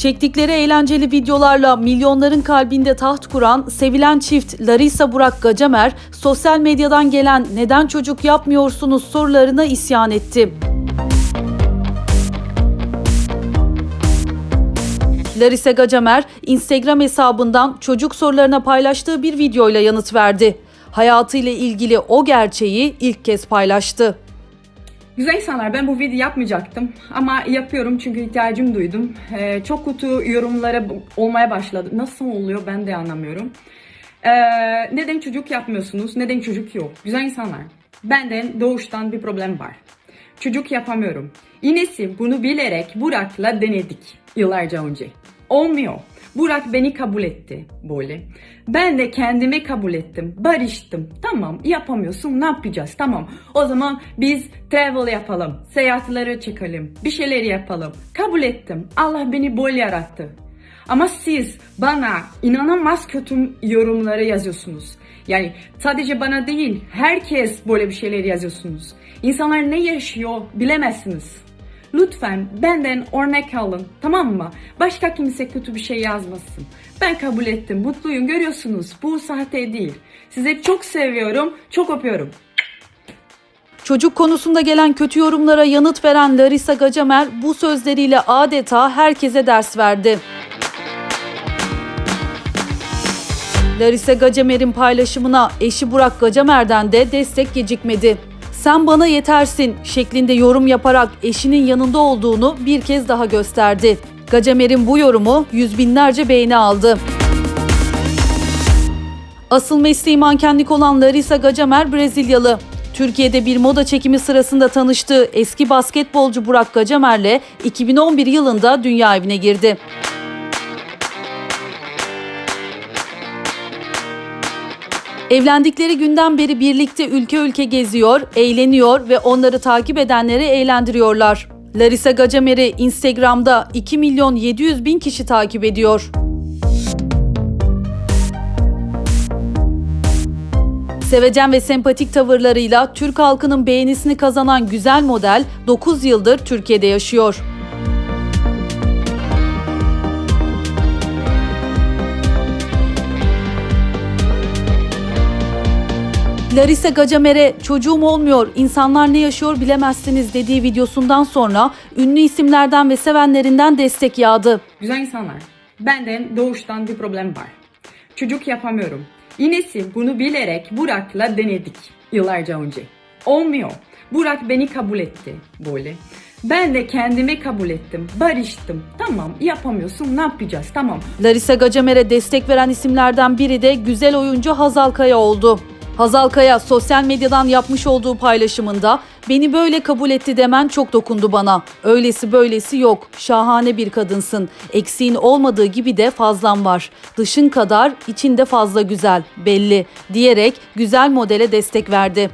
Çektikleri eğlenceli videolarla milyonların kalbinde taht kuran sevilen çift Larissa Burak Gacemer, sosyal medyadan gelen neden çocuk yapmıyorsunuz sorularına isyan etti. Larissa Gacemer, Instagram hesabından çocuk sorularına paylaştığı bir videoyla yanıt verdi. Hayatıyla ilgili o gerçeği ilk kez paylaştı. Güzel insanlar ben bu video yapmayacaktım ama yapıyorum çünkü ihtiyacım duydum. Ee, çok kötü yorumlara olmaya başladı. Nasıl oluyor ben de anlamıyorum. Ee, neden çocuk yapmıyorsunuz? Neden çocuk yok? Güzel insanlar. Benden doğuştan bir problem var. Çocuk yapamıyorum. İnesi bunu bilerek Burak'la denedik yıllarca önce. Olmuyor. Burak beni kabul etti böyle. Ben de kendimi kabul ettim. Barıştım. Tamam yapamıyorsun ne yapacağız? Tamam. O zaman biz travel yapalım. Seyahatlere çıkalım. Bir şeyler yapalım. Kabul ettim. Allah beni böyle yarattı. Ama siz bana inanılmaz kötü yorumları yazıyorsunuz. Yani sadece bana değil, herkes böyle bir şeyler yazıyorsunuz. İnsanlar ne yaşıyor bilemezsiniz. Lütfen benden örnek alın, tamam mı? Başka kimse kötü bir şey yazmasın. Ben kabul ettim, mutluyum görüyorsunuz. Bu sahte değil. Sizi çok seviyorum, çok öpüyorum. Çocuk konusunda gelen kötü yorumlara yanıt veren Larissa Gacemer bu sözleriyle adeta herkese ders verdi. Larissa Gacemer'in paylaşımına eşi Burak Gacemer'den de destek gecikmedi. Sen bana yetersin şeklinde yorum yaparak eşinin yanında olduğunu bir kez daha gösterdi. Gacemer'in bu yorumu yüz binlerce beğeni aldı. Asıl mesleği mankenlik olan Larissa Gacemer Brezilyalı. Türkiye'de bir moda çekimi sırasında tanıştığı eski basketbolcu Burak Gacemer'le 2011 yılında dünya evine girdi. Evlendikleri günden beri birlikte ülke ülke geziyor, eğleniyor ve onları takip edenleri eğlendiriyorlar. Larissa Gacemer'i Instagram'da 2 milyon 700 bin kişi takip ediyor. Sevecen ve sempatik tavırlarıyla Türk halkının beğenisini kazanan güzel model 9 yıldır Türkiye'de yaşıyor. Larissa Gacemer'e çocuğum olmuyor, insanlar ne yaşıyor bilemezsiniz dediği videosundan sonra ünlü isimlerden ve sevenlerinden destek yağdı. Güzel insanlar. Benden doğuştan bir problem var. Çocuk yapamıyorum. İnesi bunu bilerek Burak'la denedik yıllarca önce. Olmuyor. Burak beni kabul etti böyle. Ben de kendimi kabul ettim. Barıştım. Tamam yapamıyorsun ne yapacağız? Tamam. Larissa Gacemer'e destek veren isimlerden biri de güzel oyuncu Hazal Kaya oldu. Hazal Kaya sosyal medyadan yapmış olduğu paylaşımında beni böyle kabul etti demen çok dokundu bana. Öylesi böylesi yok. Şahane bir kadınsın. Eksiğin olmadığı gibi de fazlan var. Dışın kadar içinde fazla güzel belli diyerek güzel modele destek verdi.